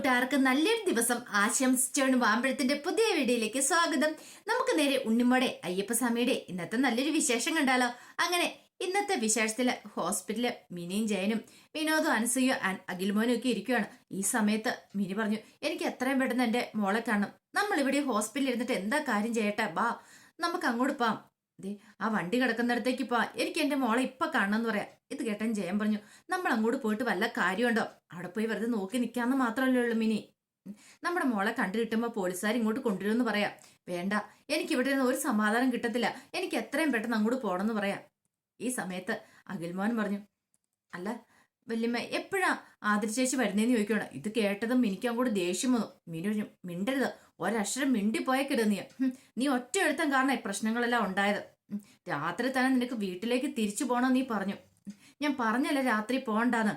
കൂട്ടുകാർക്ക് നല്ലൊരു ദിവസം ആശംസിച്ചാണ് വാമ്പഴത്തിന്റെ പുതിയ വീഡിയോയിലേക്ക് സ്വാഗതം. നമുക്ക് നേരെ ഉണ്ണിമോടെ അയ്യപ്പസ്വാമിയുടെ ഇന്നത്തെ നല്ലൊരു വിശേഷം കണ്ടാലോ? അങ്ങനെ ഇന്നത്തെ വിശേഷത്തിൽ ഹോസ്പിറ്റലിൽ മിനിയും ജയനും വിനോദും അനസൂയോ അഖിൽമോനും ഒക്കെ ഇരിക്കുകയാണ് ഈ സമയത്ത് മിനി പറഞ്ഞു എനിക്ക് എത്രയും പെട്ടെന്ന് എന്റെ മോളെ കാണണം. നമ്മൾ ഇവിടെ ഹോസ്പിറ്റലിൽ ഇരുന്നിട്ട് എന്താ കാര്യം ചെയ്യട്ടെ? ബാ നമുക്ക് അങ്ങോട്ട് പോവാം. ദേ ആ വണ്ടി കിടക്കുന്നിടത്തേക്ക് പോ എനിക്ക് എന്റെ മോളെ ഇപ്പൊ കാണണമെന്ന് പറയാം. ഇത് കേട്ടൻ ജയം പറഞ്ഞു നമ്മൾ അങ്ങോട്ട് പോയിട്ട് വല്ല കാര്യമുണ്ടോ? അവിടെ പോയി വെറുതെ നോക്കി നിൽക്കാന്ന് മാത്രമല്ലേ ഉള്ളൂ മിനി. നമ്മുടെ മോളെ കണ്ടു കിട്ടുമ്പോൾ പോലീസുകാർ ഇങ്ങോട്ട് കൊണ്ടുവരുമെന്ന് പറയാം. വേണ്ട എനിക്ക് ഇവിടെ നിന്ന് ഒരു സമാധാനം കിട്ടത്തില്ല. എനിക്ക് എത്രയും പെട്ടെന്ന് അങ്ങോട്ട് പോകണമെന്ന് പറയാം. ഈ സമയത്ത് അഖിൽമോൻ പറഞ്ഞു അല്ല വല്യമ്മ എപ്പോഴാ ആദരിച്ചേച്ചി വരുന്നേന്ന് ചോദിക്കണം ഇത് കേട്ടതും എനിക്ക് അങ്ങോട്ട് ദേഷ്യം വന്നു. മിനി മിണ്ടരുത്. ഒരക്ഷരം മിണ്ടിപ്പോയ കിടന്നിയ നീ ഒറ്റ എഴുത്തം കാരണം ഈ പ്രശ്നങ്ങളെല്ലാം ഉണ്ടായത്. രാത്രി തന്നെ നിനക്ക് വീട്ടിലേക്ക് തിരിച്ചു പോകണം നീ പറഞ്ഞു. ഞാൻ പറഞ്ഞല്ല രാത്രി പോകണ്ടാന്ന്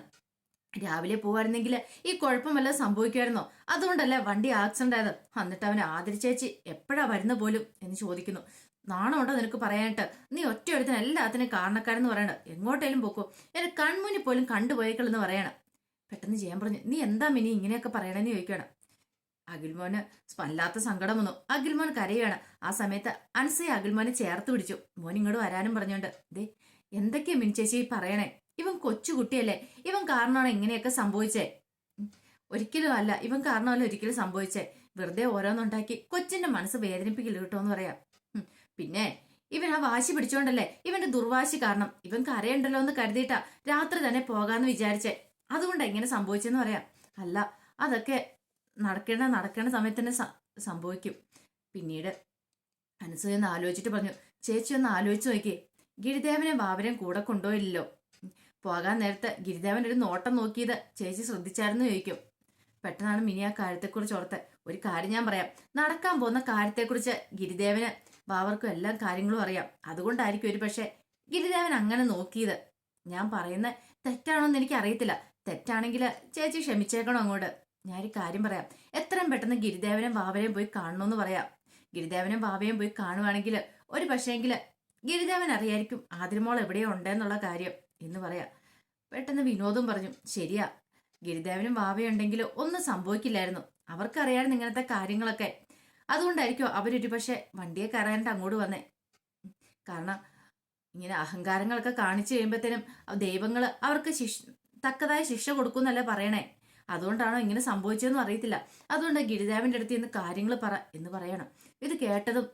രാവിലെ പോവായിരുന്നെങ്കിൽ ഈ കുഴപ്പമെല്ലാം സംഭവിക്കുമായിരുന്നോ? അതുകൊണ്ടല്ലേ വണ്ടി ആക്സിഡന്റ് ആയത്. എന്നിട്ട് അവൻ ആദരിച്ചേച്ചി എപ്പോഴാ വരുന്ന പോലും എന്ന് ചോദിക്കുന്നു. നാണമുണ്ടോ നിനക്ക് പറയാനായിട്ട്? നീ ഒറ്റ എഴുത്തിന് എല്ലാത്തിനും കാരണക്കാരെന്ന് പറയണ. എങ്ങോട്ടേലും പോക്കോ. എന്റെ കൺമുന്നിൽ പോലും കണ്ടുപോയേക്കളെന്ന് പറയണം. പെട്ടെന്ന് ചെയ്യാൻ പറഞ്ഞു. നീ എന്താ മിനി ഇങ്ങനെയൊക്കെ പറയണെന്ന് ചോദിക്കണം അഖിൽമോന് വല്ലാത്ത സങ്കടം വന്നു. അഖിൽമോൻ കരയാണ്. ആ സമയത്ത് അൻസയെ അഖിൽമോനെ ചേർത്ത് പിടിച്ചു. മോൻ ഇങ്ങോട്ട് വരാനും പറഞ്ഞോണ്ട് ദേ എന്തൊക്കെയാ മിനിച്ചേച്ചി പറയണേ? ഇവൻ കൊച്ചുകുട്ടിയല്ലേ? ഇവൻ കാരണമാണ് ഇങ്ങനെയൊക്കെ സംഭവിച്ചേ. ഒരിക്കലും അല്ല. ഇവൻ കാരണമല്ല ഒരിക്കലും സംഭവിച്ചേ. വെറുതെ ഓരോന്നുണ്ടാക്കി കൊച്ചിന്റെ മനസ്സ് വേദനിപ്പിക്കില്ല കേട്ടോ എന്ന് പറയാം പിന്നെ ഇവൻ ആ വാശി പിടിച്ചോണ്ടല്ലേ? ഇവന്റെ ദുർവാശി കാരണം. ഇവൻ കരയുണ്ടല്ലോ എന്ന് കരുതിയിട്ടാ രാത്രി തന്നെ പോകാന്ന് വിചാരിച്ചേ. അതുകൊണ്ടാ ഇങ്ങനെ സംഭവിച്ചെന്ന് പറയാം. അല്ല അതൊക്കെ നടക്കേണ്ട നടക്കേണ്ട സമയത്ത് തന്നെ സംഭവിക്കും. പിന്നീട് അനുസൂയ ഒന്ന് ആലോചിച്ചിട്ട് പറഞ്ഞു ചേച്ചി ഒന്ന് ആലോചിച്ച് നോക്കിയേ ഗിരിദേവനെ ബാബരൻ കൂടെ കൊണ്ടുപോയില്ലല്ലോ. പോകാൻ നേരത്തെ ഗിരിദേവൻ ഒരു നോട്ടം നോക്കിയത് ചേച്ചി ശ്രദ്ധിച്ചായിരുന്നു ചോദിക്കും. പെട്ടെന്നാണ് മിനി ആ കാര്യത്തെക്കുറിച്ച് ഓർത്ത്. ഒരു കാര്യം ഞാൻ പറയാം നടക്കാൻ പോകുന്ന കാര്യത്തെക്കുറിച്ച് ഗിരിദേവന് ബാബർക്കും എല്ലാ കാര്യങ്ങളും അറിയാം. അതുകൊണ്ടായിരിക്കും ഒരു പക്ഷേ ഗിരിദേവൻ അങ്ങനെ നോക്കിയത്. ഞാൻ പറയുന്ന തെറ്റാണോ എന്ന് എനിക്ക് അറിയത്തില്ല തെറ്റാണെങ്കിൽ ചേച്ചി ക്ഷമിച്ചേക്കണം അങ്ങോട്ട്. ഞാനൊരു കാര്യം പറയാം. എത്രയും പെട്ടെന്ന് ഗിരിദേവനും ബാബരെയും പോയി കാണണമെന്ന് പറയാം. ഗിരിദേവനും ബാബയും പോയി കാണുവാണെങ്കിൽ ഒരു പക്ഷേങ്കിൽ ഗിരിദേവൻ അറിയായിരിക്കും ആതിരമോൾ എവിടെയോ ഉണ്ടെന്നുള്ള കാര്യം എന്ന് പറയാം. പെട്ടെന്ന് വിനോദം പറഞ്ഞു ശരിയാ ഗിരിദേവനും ബാബയുണ്ടെങ്കിൽ ഒന്നും സംഭവിക്കില്ലായിരുന്നു. അവർക്കറിയായിരുന്നു ഇങ്ങനത്തെ കാര്യങ്ങളൊക്കെ. അതുകൊണ്ടായിരിക്കും അവരൊരു പക്ഷെ വണ്ടിയെ കയറാനായിട്ട് അങ്ങോട്ട് വന്നേ. കാരണം ഇങ്ങനെ അഹങ്കാരങ്ങളൊക്കെ കാണിച്ചു കഴിയുമ്പോഴത്തേനും ദൈവങ്ങൾ അവർക്ക് ശിക്ഷ തക്കതായ ശിക്ഷ കൊടുക്കുന്നല്ലേ പറയണേ. അതുകൊണ്ടാണോ ഇങ്ങനെ സംഭവിച്ചതെന്നും അറിയത്തില്ല. അതുകൊണ്ട് ഗിരിദേവന്റെ അടുത്ത് ഇന്ന് കാര്യങ്ങൾ പറ എന്ന് പറയണം. ഇത് കേട്ടതും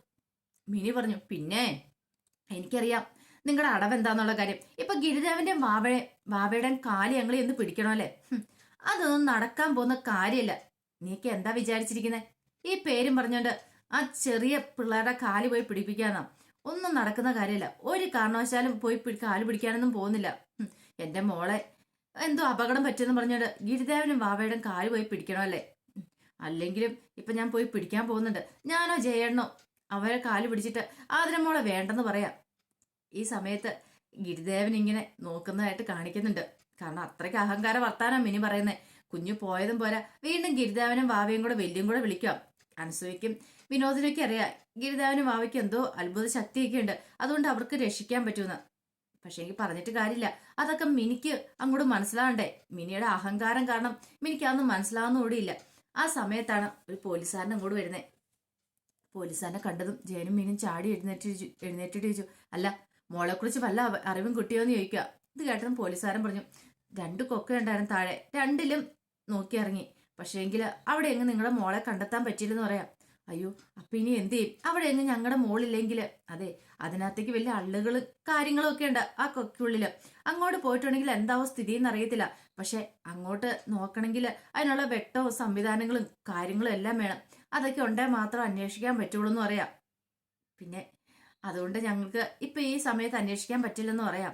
മിനി പറഞ്ഞു പിന്നെ എനിക്കറിയാം. നിങ്ങളുടെ അടവ് എന്താന്നുള്ള കാര്യം. ഇപ്പൊ ഗിരിദേവന്റെ വാവയെ വാവയുടെ കാലി ഞങ്ങൾ എന്ന് പിടിക്കണോ അല്ലേ അതൊന്നും നടക്കാൻ പോകുന്ന കാര്യമല്ല നീക്ക് എന്താ വിചാരിച്ചിരിക്കുന്നത് ഈ പേരും പറഞ്ഞോണ്ട് ആ ചെറിയ പിള്ളേരുടെ കാൽ പോയി പിടിപ്പിക്കാന്നാ. ഒന്നും നടക്കുന്ന കാര്യമല്ല ഒരു കാരണവശാലും പോയി കാൽ പിടിക്കാനൊന്നും പോകുന്നില്ല. എന്റെ മോളെ എന്തോ അപകടം പറ്റുമെന്ന് പറഞ്ഞിട്ട് ഗിരിദേവനും വാവയുടെയും കാൽ പോയി പിടിക്കണോ അല്ലേ? അല്ലെങ്കിലും ഇപ്പൊ ഞാൻ പോയി പിടിക്കാൻ പോകുന്നുണ്ട്. ഞാനോ ജയണ്ണോ അവരെ കാൽ പിടിച്ചിട്ട് ആതിരമോളെ വേണ്ടെന്ന് പറയാം. ഈ സമയത്ത് ഗിരിദേവൻ ഇങ്ങനെ നോക്കുന്നതായിട്ട് കാണിക്കുന്നുണ്ട്. കാരണം അത്രയ്ക്ക് അഹങ്കാര വർത്താനം മിനി പറയുന്നത് കുഞ്ഞു പോയതും പോരാ. വീണ്ടും ഗിരിദേവനും വാവയും കൂടെ വലിയും കൂടെ വിളിക്കാം. അനസൂയക്കും വിനോദിനൊക്കെ അറിയാം ഗിരിദേവനും വാവയ്ക്കും എന്തോ അത്ഭുത ശക്തിയൊക്കെ ഉണ്ട് അതുകൊണ്ട് അവർക്ക് രക്ഷിക്കാൻ പറ്റുമെന്ന് പക്ഷെ എനിക്ക് പറഞ്ഞിട്ട് കാര്യമില്ല. അതൊക്കെ മിനിക്ക് അങ്ങോട്ട് മനസ്സിലാവണ്ടേ? മിനിയുടെ അഹങ്കാരം കാരണം മിനിക്ക് അതൊന്നും മനസ്സിലാവുന്ന കൂടിയില്ല ആ സമയത്താണ് ഒരു പോലീസുകാരൻ അങ്ങോട്ട് വരുന്നത് പോലീസുകാരനെ കണ്ടതും ജയനും മീനും ചാടി എഴുന്നേറ്റ് എഴുന്നേറ്റിട്ട് ചോദിച്ചു അല്ല മോളെക്കുറിച്ച് വല്ല അറിവും കിട്ടിയോ എന്ന് ചോദിക്കുക. ഇത് കേട്ടതും പോലീസുകാരൻ പറഞ്ഞു രണ്ട് കൊക്ക ഉണ്ടായിരുന്നു താഴെ. രണ്ടിലും നോക്കി ഇറങ്ങി. പക്ഷേ എങ്കിൽ അവിടെ എങ്ങ് നിങ്ങളുടെ മോളെ കണ്ടെത്താൻ പറ്റിയില്ലെന്ന് പറയാം. അയ്യോ അപ്പൊ ഇനി എന്ത് ചെയ്യും? അവിടെ എങ്ങ് ഞങ്ങളുടെ മോളില്ലെങ്കിൽ അതെ അതിനകത്തേക്ക് വലിയ അള്ളുകൾ കാര്യങ്ങളും ഒക്കെ ഉണ്ട് ആ കൊക്കുള്ളിൽ. അങ്ങോട്ട് പോയിട്ടുണ്ടെങ്കിൽ എന്താവോ സ്ഥിതി എന്ന് അറിയത്തില്ല. പക്ഷെ അങ്ങോട്ട് നോക്കണമെങ്കിൽ അതിനുള്ള വെട്ടവും സംവിധാനങ്ങളും കാര്യങ്ങളും എല്ലാം വേണം. അതൊക്കെ ഉണ്ടെങ്കിൽ മാത്രം അന്വേഷിക്കാൻ പറ്റുള്ളൂ എന്ന് പറയാം. പിന്നെ അതുകൊണ്ട് ഞങ്ങൾക്ക് ഇപ്പൊ ഈ സമയത്ത് അന്വേഷിക്കാൻ പറ്റില്ലെന്ന് പറയാം.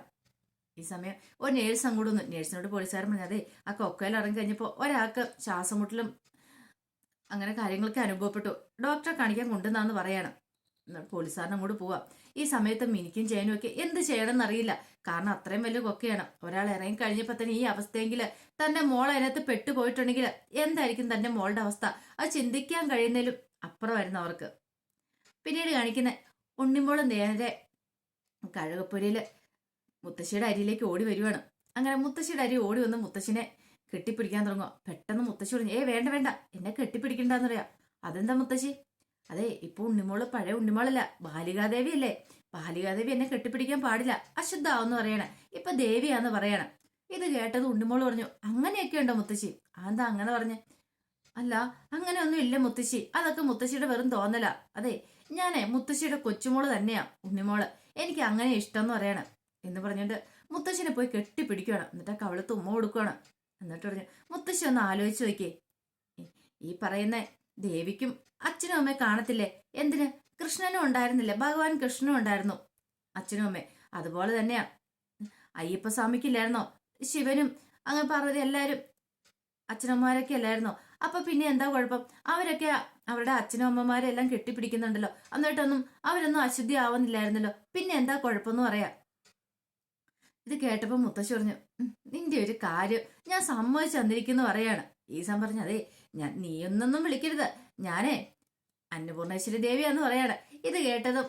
ഈ സമയം ഒരു നേഴ്സ് അങ്ങോട്ട് വന്നു. നേഴ്സിനോട് പോലീസുകാരൻ പറഞ്ഞു അതെ ആ കൊക്കയിൽ ഇറങ്ങി കഴിഞ്ഞപ്പോൾ ഒരാൾക്ക് ശ്വാസം മുട്ടലും അങ്ങനെ കാര്യങ്ങളൊക്കെ അനുഭവപ്പെട്ടു. ഡോക്ടറെ കാണിക്കാൻ കൊണ്ടുവന്നാന്ന് പറയാണ്. പോലീസുകാരൻ അങ്ങോട്ട് പോവാം. ഈ സമയത്ത് മിനിക്കും ജയനും ഒക്കെ എന്ത് ചെയ്യണമെന്ന് അറിയില്ല കാരണം അത്രയും വലിയ കൊക്കയാണ്. ഒരാൾ ഇറങ്ങി കഴിഞ്ഞപ്പോൾ തന്നെ ഈ അവസ്ഥയെങ്കിൽ തന്റെ മോൾ അതിനകത്ത് പെട്ടുപോയിട്ടുണ്ടെങ്കിൽ എന്തായിരിക്കും തന്റെ മോളുടെ അവസ്ഥ? അത് ചിന്തിക്കാൻ കഴിയുന്നതിലും അപ്പുറമായിരുന്നു അവർക്ക്. പിന്നീട് കാണിക്കുന്ന ഉണ്ണിമോളും നേരെ കഴുകപ്പുരയിൽ മുത്തശ്ശിയുടെ അരിയിലേക്ക് ഓടി വരുവാണ്. അങ്ങനെ മുത്തശ്ശിയുടെ അരി ഓടി വന്ന് മുത്തശ്ശിനെ കെട്ടിപ്പിടിക്കാൻ തുടങ്ങുക പെട്ടെന്ന് മുത്തശ്ശി പറഞ്ഞു ഏ വേണ്ട വേണ്ട. എന്നെ കെട്ടിപ്പിടിക്കണ്ടെന്ന് പറയാം അതെന്താ മുത്തശ്ശി? അതെ ഇപ്പൊ ഉണ്ണിമോൾ പഴയ ഉണ്ണിമോളല്ല ബാലികാദേവി അല്ലേ ബാലികാദേവി എന്നെ കെട്ടിപ്പിടിക്കാൻ പാടില്ല. അശുദ്ധാവെന്ന് പറയണേ. ഇപ്പൊ ദേവിയാന്ന് പറയണം. ഇത് കേട്ടത് ഉണ്ണിമോൾ പറഞ്ഞു അങ്ങനെയൊക്കെ ഉണ്ടോ മുത്തശ്ശി? അതെന്താ അങ്ങനെ പറഞ്ഞേ? അല്ല അങ്ങനെയൊന്നും ഇല്ല മുത്തശ്ശി. അതൊക്കെ മുത്തശ്ശിയുടെ വെറും തോന്നല. അതെ ഞാനേ മുത്തശ്ശിയുടെ കൊച്ചുമോൾ തന്നെയാ ഉണ്ണിമോൾ. എനിക്ക് അങ്ങനെ ഇഷ്ടം എന്ന് പറയണം. എന്ന് പറഞ്ഞിട്ട് മുത്തശ്ശിനെ പോയി കെട്ടിപ്പിടിക്കുകയാണ് എന്നിട്ട് ആ കവളത്ത് ഉമ്മ കൊടുക്കുകയാണ് എന്നിട്ട് പറഞ്ഞു മുത്തശ്ശി ഒന്ന് ആലോചിച്ച് നോക്കിയേ. ഈ പറയുന്ന ദേവിക്കും അച്ഛനും അമ്മയെ കാണത്തില്ലേ? എന്തിന്? കൃഷ്ണനും ഉണ്ടായിരുന്നില്ലേ? ഭഗവാൻ കൃഷ്ണനും ഉണ്ടായിരുന്നു. അച്ഛനും അമ്മേ അതുപോലെ തന്നെയാ. അയ്യപ്പസ്വാമിക്കില്ലായിരുന്നോ ശിവനും അങ്ങനെ പാർവതി എല്ലാവരും അച്ഛനമ്മമാരൊക്കെ അല്ലായിരുന്നോ? അപ്പൊ പിന്നെ എന്താ കുഴപ്പം? അവരൊക്കെ അവരുടെ അച്ഛനും അമ്മമാരെ എല്ലാം കെട്ടിപ്പിടിക്കുന്നുണ്ടല്ലോ. എന്നിട്ടൊന്നും അവരൊന്നും അശുദ്ധി ആവുന്നില്ലായിരുന്നല്ലോ. പിന്നെ എന്താ കുഴപ്പമെന്ന് പറയാ. ഇത് കേട്ടപ്പോ മുത്തശ്ശി പറഞ്ഞു "ഉം, നിന്റെ ഒരു കാര്യം ഞാൻ സമ്മതിച്ചു തന്നിരിക്കുന്നു പറയാണ്. ഈസാൻ പറഞ്ഞു അതെ ഞാൻ നീയൊന്നൊന്നും വിളിക്കരുത്. ഞാനേ അന്നപൂർണേശ്വരി ദേവിയാന്ന് പറയാണ്. ഇത് കേട്ടതും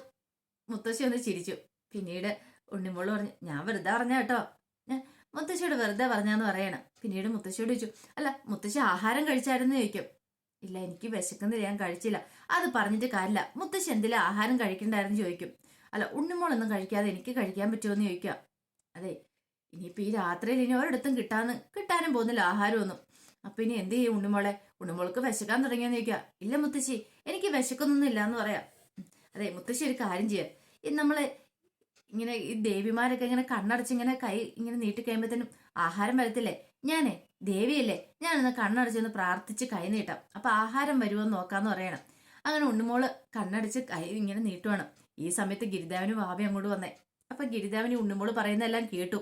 മുത്തശ്ശി ഒന്ന് ചിരിച്ചു. പിന്നീട് ഉണ്ണിമോൾ പറഞ്ഞു ഞാൻ വെറുതെ പറഞ്ഞ കേട്ടോ. മുത്തശ്ശിയോട് വെറുതെ പറഞ്ഞാന്ന് പറയണം. പിന്നീട് മുത്തശ്ശിയോട് ചോദിച്ചു അല്ല മുത്തശ്ശി ആഹാരം കഴിച്ചായിരുന്നു? ചോദിക്കും. ഇല്ല എനിക്ക് വിശക്കുന്നില്ല ഞാൻ കഴിച്ചില്ല. അത് പറഞ്ഞിട്ട് കാര്യമില്ല. മുത്തശ്ശി എന്തിലും ആഹാരം കഴിക്കണ്ടായിരുന്നു ചോദിക്കും. അല്ല ഉണ്ണിമോളൊന്നും കഴിക്കാതെ എനിക്ക് കഴിക്കാൻ പറ്റുമോ എന്ന് ചോദിക്കുക. അതെ ഇനിയിപ്പോ ഈ രാത്രിയിൽ ഇനി ഒരിടത്തും കിട്ടാന്ന് കിട്ടാനും പോകുന്നില്ല ആഹാരമൊന്നും. അപ്പൊ ഇനി എന്ത് ചെയ്യും ഉണ്ണിമോളെ? ഉണ്ണിമോൾക്ക് വിശക്കാൻ തുടങ്ങിയെന്ന് ചോദിക്കുക. ഇല്ല മുത്തശ്ശി എനിക്ക് വിശക്കൊന്നും ഇല്ല എന്ന് പറയാം. അതെ മുത്തശ്ശി ഒരു കാര്യം ചെയ്യാം. ഈ നമ്മൾ ഇങ്ങനെ ഈ ദേവിമാരൊക്കെ ഇങ്ങനെ കണ്ണടച്ച് ഇങ്ങനെ കൈ ഇങ്ങനെ നീട്ടി കഴിയുമ്പോഴത്തേനും ആഹാരം വരത്തില്ലേ? ഞാനേ ദേവിയല്ലേ ഞാനൊന്ന് കണ്ണടച്ചൊന്ന് പ്രാർത്ഥിച്ച് കൈ നീട്ടാം. അപ്പൊ ആഹാരം വരുമോ നോക്കാന്ന് പറയണം. അങ്ങനെ ഉണ്ണുമോൾ കണ്ണടച്ച് കൈ ഇങ്ങനെ നീട്ടുവാണ്. ഈ സമയത്ത് ഗിരിദാവിന് വാവി അങ്ങോട്ട് വന്നേ. അപ്പൊ ഗിരിദേവന് ഉണ്ണുമോൾ പറയുന്നതെല്ലാം കേട്ടു.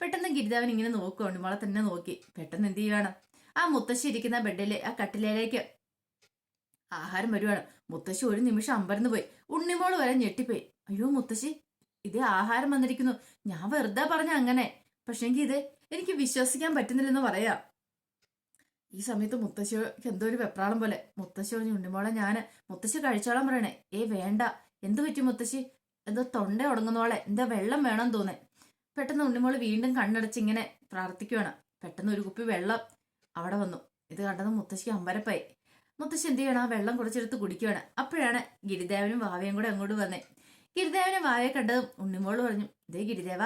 പെട്ടെന്ന് ഗിരിദേവൻ ഇങ്ങനെ നോക്കുക ഉണ്ണുമോളെ തന്നെ നോക്കി. പെട്ടെന്ന് എന്ത് ചെയ്യുവാണ്? ആ മുത്തശ്ശി ഇരിക്കുന്ന ബെഡിലെ ആ കട്ടിലേക്ക് ആഹാരം വരുവാണ്. മുത്തശ്ശി ഒരു നിമിഷം അമ്പരന്ന് പോയി. ഉണ്ണിമോൾ വരെ ഞെട്ടിപ്പോയി. അയ്യോ മുത്തശ്ശി ഇത് ആഹാരം വന്നിരിക്കുന്നു. ഞാൻ വെറുതെ പറഞ്ഞ അങ്ങനെ. പക്ഷെങ്കിൽ ഇത് എനിക്ക് വിശ്വസിക്കാൻ പറ്റുന്നില്ലെന്ന് പറയാ. ഈ സമയത്ത് മുത്തശ്ശിക്ക് എന്തോ ഒരു വെപ്രാളം പോലെ. മുത്തശ്ശി പറഞ്ഞു ഉണ്ണിമോളെ ഞാൻ മുത്തശ്ശി കഴിച്ചോളാൻ പറയണേ. ഏ വേണ്ട. എന്ത് പറ്റി മുത്തശ്ശി? എന്തോ തൊണ്ട ഉടങ്ങുന്നോളെ എന്താ വെള്ളം വേണം തോന്നേ. പെട്ടെന്ന് ഉണ്ണിമോൾ വീണ്ടും കണ്ണടച്ച് ഇങ്ങനെ പ്രാർത്ഥിക്കുവാണ്. പെട്ടെന്ന് ഒരു കുപ്പി വെള്ളം അവിടെ വന്നു. ഇത് കണ്ടത് മുത്തശ്ശിക്ക് അമ്പരപ്പായി. മുത്തശ്ശി എന്ത് ചെയ്യണം? ആ വെള്ളം കുറച്ചെടുത്ത് കുടിക്കുവാണ്. അപ്പോഴാണ് ഗിരിദേവനും വാവയും കൂടെ അങ്ങോട്ട് വന്നേ. ഗിരിദേവനെ വാവയെ കണ്ടതും ഉണ്ണിമോൾ പറഞ്ഞു ഇതേ ഗിരിദേവ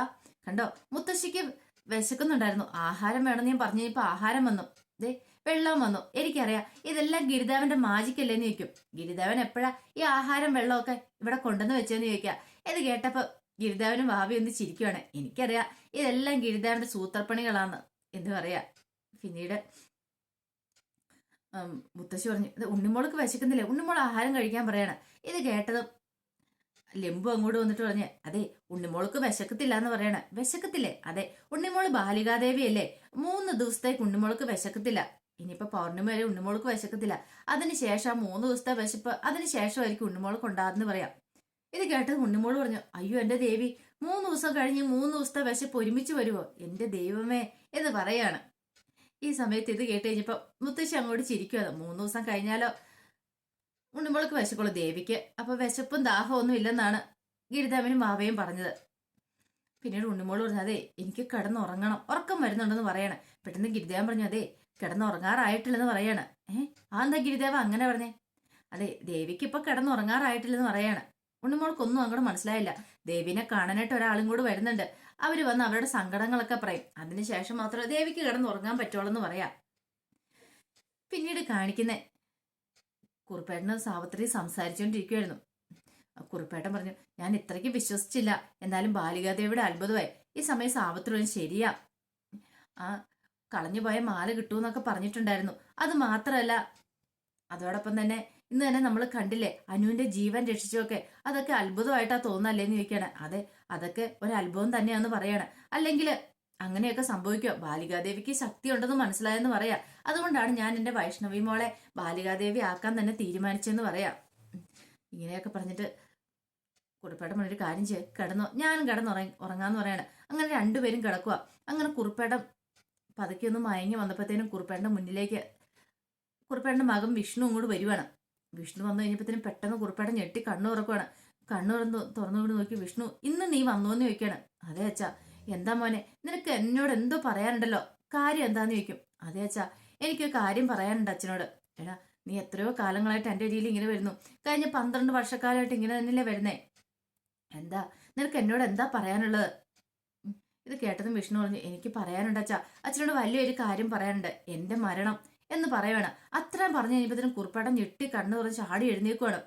കണ്ടോ? മുത്തശ്ശിക്ക് വിശക്കുന്നുണ്ടായിരുന്നു. ആഹാരം വേണമെന്ന് ഞാൻ പറഞ്ഞു ഇപ്പൊ ആഹാരം വന്നു. ദേ വെള്ളം വന്നു. എനിക്കറിയാം ഇതെല്ലാം ഗിരിദേവന്റെ മാജിക്കല്ലേന്ന് ചോദിക്കും. ഗിരിദേവൻ എപ്പോഴാ ഈ ആഹാരം വെള്ളമൊക്കെ ഇവിടെ കൊണ്ടുവന്ന് വെച്ചെന്ന് ചോദിക്കുക ഇത് കേട്ടപ്പോ ഗിരിദേവനും ഭാവി ഒന്ന് ചിരിക്കുവാണ്. എനിക്കറിയാം ഇതെല്ലാം ഗിരിദേവന്റെ സൂത്രപ്പണികളാണ് എന്ന് പറയാ. പിന്നീട് മുത്തശ്ശി പറഞ്ഞു ഇത് ഉണ്ണിമോൾക്ക് വിശക്കുന്നില്ലേ? ഉണ്ണിമോൾ ആഹാരം കഴിക്കാൻ പറയാണ്. ഇത് കേട്ടത് ലെമ്പു അങ്ങോട്ട് വന്നിട്ട് പറഞ്ഞ് അതെ ഉണ്ണിമോൾക്ക് വിശക്കത്തില്ല എന്ന് പറയണ. വിശക്കത്തില്ലേ? അതെ ഉണ്ണിമോൾ ബാലികാദേവി അല്ലേ മൂന്ന് ദിവസത്തേക്ക് ഉണ്ണിമോൾക്ക് വിശക്കത്തില്ല. ഇനിയിപ്പോ പൗർണിമ വരെ ഉണ്ണിമോൾക്ക് വിശക്കത്തില്ല. അതിനുശേഷം ആ മൂന്ന് ദിവസത്തെ വിശപ്പ് അതിന് ശേഷമായിരിക്കും ഉണ്ണിമോൾക്ക് ഉണ്ടാകുന്ന പറയാം. ഇത് കേട്ടത് ഉണ്ണിമോൾ പറഞ്ഞു അയ്യോ എന്റെ ദേവി മൂന്ന് ദിവസം കഴിഞ്ഞ് മൂന്ന് ദിവസത്തെ വിശപ്പ് ഒരുമിച്ച് വരുമോ എന്റെ ദൈവമേ എന്ന് പറയാണ്. ഈ സമയത്ത് ഇത് കേട്ട് കഴിഞ്ഞപ്പോ മുത്തശ്ശി അങ്ങോട്ട് ചിരിക്കുവാണ് മൂന്ന് ദിവസം കഴിഞ്ഞാലോ. ഉണ്ണിമോൾക്ക് വിശക്കുള്ളൂ ദേവിക്ക്. അപ്പൊ വിശപ്പും ഒന്നും ഇല്ലെന്നാണ് ഗിരിതാമനും മാവയും പറഞ്ഞത്. പിന്നീട് ഉണ്ണിമോൾ പറഞ്ഞു അതെ എനിക്ക് കിടന്നുറങ്ങണം. ഉറക്കം വരുന്നുണ്ടെന്ന് പറയണേ. പെട്ടെന്ന് ഗിരിദേവൻ പറഞ്ഞു അതെ കിടന്നുറങ്ങാറായിട്ടില്ലെന്ന് പറയാണ്. ഏഹ് ആ എന്താ ഗിരിദേവ? അങ്ങനെ പറഞ്ഞേ? അതെ ദേവിക്ക് ഇപ്പൊ കിടന്നുറങ്ങാറായിട്ടില്ലെന്ന് പറയാണ്. ഉണ്ണിമോൾക്കൊന്നും അങ്ങോട്ട് മനസ്സിലായില്ല. ദേവിനെ കാണാനായിട്ട് ഒരാളും കൂടെ വരുന്നുണ്ട്. അവർ വന്ന് അവരുടെ സങ്കടങ്ങളൊക്കെ പറയും. അതിനുശേഷം മാത്രമേ ദേവിക്ക് കിടന്നുറങ്ങാൻ പറ്റുള്ളൂ എന്ന് പറയാം. പിന്നീട് കാണിക്കുന്നേ കുറുപ്പേട്ടനും സാവിത്രി സംസാരിച്ചുകൊണ്ടിരിക്കുമായിരുന്നു കുറുപ്പേട്ടൻ പറഞ്ഞു ഞാൻ ഇത്രയ്ക്ക് വിശ്വസിച്ചില്ല. എന്നാലും ബാലികാദേവിയുടെ അത്ഭുതമായി ഈ സമയം സാവിത്രി ശരിയാ. ആ കളഞ്ഞുപോയ മാല കിട്ടൂന്നൊക്കെ പറഞ്ഞിട്ടുണ്ടായിരുന്നു. അത് മാത്രമല്ല അതോടൊപ്പം തന്നെ ഇന്ന് തന്നെ നമ്മൾ കണ്ടില്ലേ? അനുവിന്റെ ജീവൻ രക്ഷിച്ചൊക്കെ അതൊക്കെ അത്ഭുതമായിട്ടാ തോന്നല്ലേന്ന് ചോദിക്കാണ് അതെ അതൊക്കെ ഒരു അത്ഭുതം തന്നെയാന്ന് പറയാണ്. അല്ലെങ്കിൽ അങ്ങനെയൊക്കെ സംഭവിക്കുക ബാലികാദേവിക്ക് ശക്തി ഉണ്ടെന്ന് മനസ്സിലായെന്ന് പറയാം. അതുകൊണ്ടാണ് ഞാൻ എന്റെ വൈഷ്ണവി മോളെ ബാലികാദേവി ആക്കാൻ തന്നെ തീരുമാനിച്ചെന്ന് പറയാം. ഇങ്ങനെയൊക്കെ പറഞ്ഞിട്ട് കുറിപ്പേട്ടം പറഞ്ഞൊരു കാര്യം ചെയ്യ. കിടന്നോ. ഞാനും കിടന്നുറങ്ങി ഉറങ്ങാന്ന് പറയാണ്. അങ്ങനെ രണ്ടുപേരും കിടക്കുക അങ്ങനെ കുറിപ്പേട്ടം പതുക്കെ ഒന്ന് മയങ്ങി വന്നപ്പോഴത്തേനും കുറുപ്പേട്ടന്റെ മുന്നിലേക്ക് കുറുപ്പേട്ടന്റെ മകൻ വിഷ്ണു ഇങ്ങോട്ട് വരുവാണ്. വിഷ്ണു വന്നു കഴിഞ്ഞപ്പോഴത്തേനും പെട്ടെന്ന് കുറുപ്പേട്ടൻ ഞെട്ടി കണ്ണു തുറക്കുവാണ്. കണ്ണു തുറന്നു തുറന്നുകൊണ്ട് നോക്കി വിഷ്ണു ഇന്ന് നീ വന്നു എന്ന് ചോദിക്കാണ് അതെ അച്ഛാ. എന്താ മോനെ നിനക്ക് എന്നോട് എന്തോ പറയാനുണ്ടല്ലോ? കാര്യം എന്താന്ന് ചോദിക്കും. അതെ അച്ഛാ. എനിക്ക് കാര്യം പറയാനുണ്ട് അച്ഛനോട്. എടാ നീ എത്രയോ കാലങ്ങളായിട്ട് എന്റെ ഇടയിൽ ഇങ്ങനെ വരുന്നു. കഴിഞ്ഞ പന്ത്രണ്ട് വർഷക്കാലമായിട്ട് ഇങ്ങനെ തന്നെയല്ലേ വരുന്നേ? എന്താ? നിനക്ക് എന്നോട് എന്താ പറയാനുള്ളത്? ഇത് കേട്ടതും വിഷ്ണു പറഞ്ഞു എനിക്ക് പറയാനുണ്ട് അച്ഛാ. അച്ഛനോട് വലിയൊരു കാര്യം പറയാനുണ്ട്. എന്റെ മരണം. എന്ന് പറയുവാണ്. അത്രയും പറഞ്ഞു കഴിഞ്ഞപ്പോഴത്തേനും കുറുപ്പേട്ടൻ ഞെട്ടി കണ്ണു തുറച്ച് ചാടി എഴുന്നേക്കുവാണ്.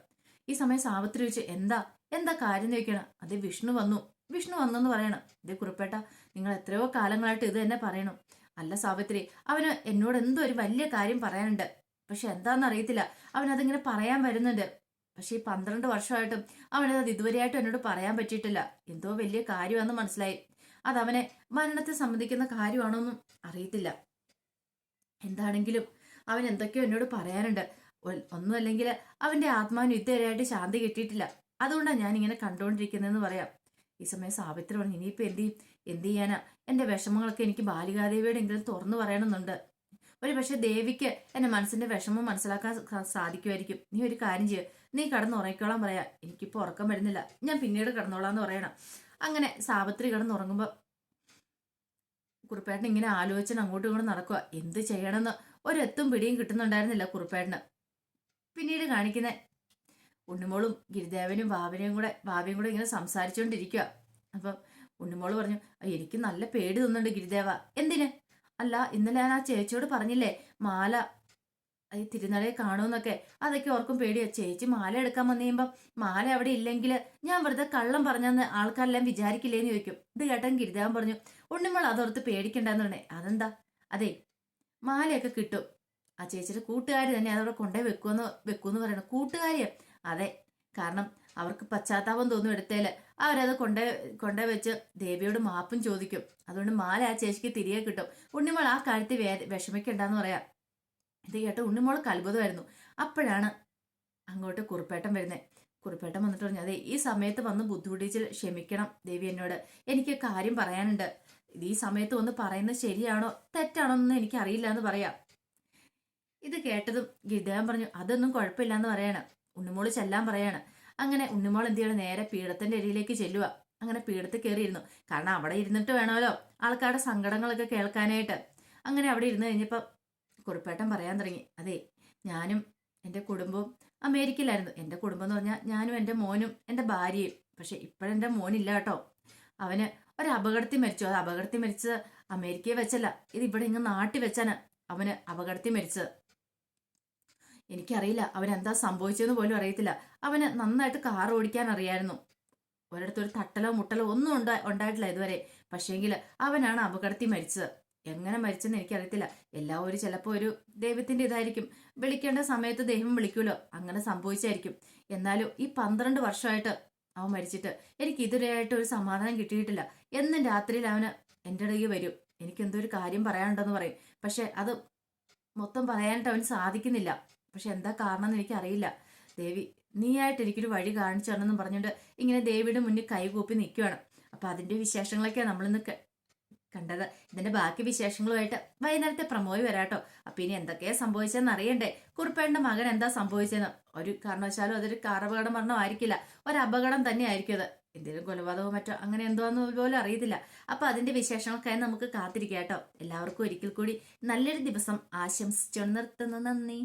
ഈ സമയം സാവിത്രി വെച്ച് എന്താ? എന്താ കാര്യം? ചോദിക്കണം അത് വിഷ്ണു വന്നു. വിഷ്ണു വന്നെന്ന് പറയണം. ഇതേ കുറുപ്പേട്ട നിങ്ങൾ എത്രയോ കാലങ്ങളായിട്ട് ഇത് തന്നെ പറയണം. അല്ല സാവിത്രി അവന് എന്നോട് എന്തോ ഒരു വലിയ കാര്യം പറയാനുണ്ട്. പക്ഷെ എന്താണെന്ന് അറിയത്തില്ല. അവനതിങ്ങനെ പറയാൻ വരുന്നുണ്ട്. പക്ഷെ ഈ പന്ത്രണ്ട് വർഷമായിട്ടും അവനത് ഇതുവരെയായിട്ടും എന്നോട് പറയാൻ പറ്റിയിട്ടില്ല. എന്തോ വലിയ കാര്യമാണെന്ന് മനസ്സിലായി. അതവനെ മരണത്തെ സംബന്ധിക്കുന്ന കാര്യമാണോന്നും അറിയത്തില്ല. എന്താണെങ്കിലും അവൻ എന്തൊക്കെയോ എന്നോട് പറയാനുണ്ട്. ഒന്നുമല്ലെങ്കിൽ അവന്റെ ആത്മാവിന് ഇതുവരെയായിട്ട് ശാന്തി കിട്ടിയിട്ടില്ല. അതുകൊണ്ടാണ് ഞാൻ ഇങ്ങനെ കണ്ടുകൊണ്ടിരിക്കുന്നതെന്ന് പറയാം. ഈ സമയം സാവിത്രി പറഞ്ഞു ഇനിയിപ്പോൾ എന്ത് എന്ത് ചെയ്യാനാ? എന്റെ വിഷമങ്ങളൊക്കെ എനിക്ക് ബാലികാദേവിയോട് എങ്കിലും തുറന്നു പറയണമെന്നുണ്ട്. ഒരു പക്ഷെ ദേവിക്ക് എന്റെ മനസ്സിന്റെ വിഷമം മനസ്സിലാക്കാൻ സാധിക്കുമായിരിക്കും. നീ ഒരു കാര്യം ചെയ്യുക നീ കിടന്ന് ഉറങ്ങിക്കോളാൻ പറയാ. എനിക്കിപ്പോൾ ഉറക്കം വരുന്നില്ല. ഞാൻ പിന്നീട് കിടന്നോളാന്ന് പറയണം. അങ്ങനെ സാവിത്രി കിടന്നുറങ്ങുമ്പോൾ കുറുപ്പേട്ടൻ ഇങ്ങനെ ആലോചിച്ച് അങ്ങോട്ടും ഇങ്ങോട്ടും നടക്കുക എന്ത് ചെയ്യണമെന്ന്? ഒരെത്തും പിടിയും കിട്ടുന്നുണ്ടായിരുന്നില്ല കുറുപ്പേട്ടന്. പിന്നീട് കാണിക്കുന്ന. ഉണ്ണിമോളും ഗിരിദേവനും ഭാവനയും കൂടെ ഭാവിയും കൂടെ ഇങ്ങനെ സംസാരിച്ചുകൊണ്ടിരിക്കുക അപ്പം ഉണ്ണിമോൾ പറഞ്ഞു എനിക്ക് നല്ല പേടി തോന്നുന്നുണ്ട് ഗിരിദേവ. എന്തിന്? അല്ല ഇന്നലെ ഞാൻ ആ ചേച്ചിയോട് പറഞ്ഞില്ലേ മാല ഈ തിരുനടയെ കാണുമെന്നൊക്കെ. അതൊക്കെ ഓർക്കും പേടിയാ. ചേച്ചി മാല എടുക്കാൻ വന്നു കഴിയുമ്പം മാല അവിടെ ഇല്ലെങ്കിൽ ഞാൻ വെറുതെ കള്ളം പറഞ്ഞെന്ന് ആൾക്കാരെല്ലാം വിചാരിക്കില്ലേന്ന് ചോദിക്കും. ഇത് കേട്ടൻ ഗിരിദേവൻ പറഞ്ഞു ഉണ്ണിമൾ അതോർത്ത് പേടിക്കണ്ടെന്ന് പറഞ്ഞേ. അതെന്താ? അതെ മാലയൊക്കെ കിട്ടും. ആ ചേച്ചിയുടെ കൂട്ടുകാരി തന്നെ അതവിടെ കൊണ്ടേ വെക്കുമെന്ന് വെക്കുമെന്ന് പറയണം. കൂട്ടുകാരിയെ. അതെ കാരണം അവർക്ക് പശ്ചാത്താപം തോന്നും എടുത്തേൽ അവരത് കൊണ്ടേ കൊണ്ടേ വെച്ച് ദേവിയോട് മാപ്പും ചോദിക്കും. അതുകൊണ്ട് മാല ആ ചേച്ചിക്ക് തിരികെ കിട്ടും. ഉണ്ണിമോൾ ആ കാര്യത്തിൽ വിഷമിക്കണ്ടെന്ന് പറയാം. ഇത് കേട്ട ഉണ്ണിമോൾക്ക് അത്ഭുതമായിരുന്നു അപ്പോഴാണ് അങ്ങോട്ട് കുറുപ്പേട്ടൻ വരുന്നത് കുറുപ്പേട്ടം വന്നിട്ട് പറഞ്ഞു അതെ ഈ സമയത്ത് വന്ന് ബുദ്ധിമുട്ടിച്ച് ക്ഷമിക്കണം ദേവി എന്നോട്. എനിക്ക് കാര്യം പറയാനുണ്ട്. ഇത് ഈ സമയത്ത് വന്ന് പറയുന്നത് ശരിയാണോ തെറ്റാണോ എന്ന് എനിക്ക് അറിയില്ല എന്ന് പറയാം. ഇത് കേട്ടതും ഗിരിദേവൻ പറഞ്ഞു അതൊന്നും കുഴപ്പമില്ല എന്ന് പറയാണ്. ഉണ്ണിമോൾ ചെല്ലാൻ പറയാണ്. അങ്ങനെ ഉണ്ണിമോൾ എന്ത് ചെയ്യണം? നേരെ പീഠത്തിന്റെ ഇടയിലേക്ക് ചെല്ലുക അങ്ങനെ പീഠത്തിൽ കയറിയിരുന്നു. കാരണം അവിടെ ഇരുന്നിട്ട് വേണമല്ലോ ആൾക്കാരുടെ സങ്കടങ്ങളൊക്കെ കേൾക്കാനായിട്ട്. അങ്ങനെ അവിടെ ഇരുന്ന് കഴിഞ്ഞപ്പോൾ കുറുപ്പേട്ടൻ പറയാൻ തുടങ്ങി. അതെ ഞാനും എന്റെ കുടുംബവും അമേരിക്കയിലായിരുന്നു. എന്റെ കുടുംബം എന്ന് പറഞ്ഞാൽ ഞാനും എന്റെ മോനും എന്റെ ഭാര്യയും. പക്ഷെ ഇപ്പോഴെന്റെ മോനില്ല കേട്ടോ. അവന് ഒരു അപകടത്തിൽ മരിച്ചു. അത് അപകടത്തിൽ മരിച്ചത് അമേരിക്കയിൽ വെച്ചല്ല. ഇത് ഇവിടെ ഇങ്ങ് നാട്ടിൽ വെച്ചാണ് അവന് അപകടത്തിൽ മരിച്ചത്. എനിക്കറിയില്ല അവൻ എന്താ സംഭവിച്ചതെന്ന് പോലും അറിയത്തില്ല. അവന് നന്നായിട്ട് കാർ ഓടിക്കാൻ അറിയായിരുന്നു. ഒരിടത്തൊരു തട്ടലോ മുട്ടലോ ഒന്നും ഉണ്ടാ ഉണ്ടായിട്ടില്ല ഇതുവരെ. പക്ഷേങ്കിൽ അവനാണ് അപകടത്തിൽ മരിച്ചത്. എങ്ങനെ മരിച്ചെന്ന് എനിക്കറിയത്തില്ല. എല്ലാവരും ചിലപ്പോൾ ഒരു ദൈവത്തിന്റെ ഇതായിരിക്കും. വിളിക്കേണ്ട സമയത്ത് ദൈവം വിളിക്കുമല്ലോ അങ്ങനെ സംഭവിച്ചായിരിക്കും. എന്നാലും ഈ പന്ത്രണ്ട് വർഷമായിട്ട് അവൻ മരിച്ചിട്ട് എനിക്ക് ഇതുവരെയായിട്ട് ഒരു സമാധാനം കിട്ടിയിട്ടില്ല. എന്നും രാത്രിയിൽ അവന് എന്റെ ഇടയിൽ വരും. എനിക്ക് എന്തോ ഒരു കാര്യം പറയാനുണ്ടെന്ന് പറയും. പക്ഷെ അത് മൊത്തം പറയാനായിട്ട് അവന് സാധിക്കുന്നില്ല. പക്ഷെ എന്താ കാരണം എന്ന് എനിക്കറിയില്ല. ദേവി നീയായിട്ട് എനിക്കൊരു വഴി കാണിച്ചു തരണമെന്ന് പറഞ്ഞുകൊണ്ട് ഇങ്ങനെ ദേവിയുടെ മുന്നിൽ കൈകൂപ്പി നിൽക്കുകയാണ് അപ്പൊ അതിന്റെ വിശേഷങ്ങളൊക്കെ നമ്മളിന്ന് കണ്ടത്. ഇതിന്റെ ബാക്കി വിശേഷങ്ങളുമായിട്ട് വൈകുന്നേരത്തെ പ്രമോയി വരാട്ടോ അപ്പൊ ഇനി എന്തൊക്കെയാ സംഭവിച്ചതെന്ന് അറിയണ്ടേ. കുറുപ്പേണ്ട മകൻ എന്താ സംഭവിച്ചതെന്ന്. ഒരു കാരണവശാലും അതൊരു കാർ അപകടം മരണമായിരിക്കില്ല. ഒരു അപകടം തന്നെ ആയിരിക്കും അത്. എന്തെങ്കിലും കൊലപാതകമോ മറ്റോ അങ്ങനെ എന്തോന്ന് പോലും അറിയത്തില്ല. അപ്പൊ അതിന്റെ വിശേഷങ്ങൾക്കായി നമുക്ക് കാത്തിരിക്കാം കേട്ടോ. എല്ലാവർക്കും ഒരിക്കൽ കൂടി നല്ലൊരു ദിവസം ആശംസിച്ചു നിർത്തുന്നു. നന്ദി.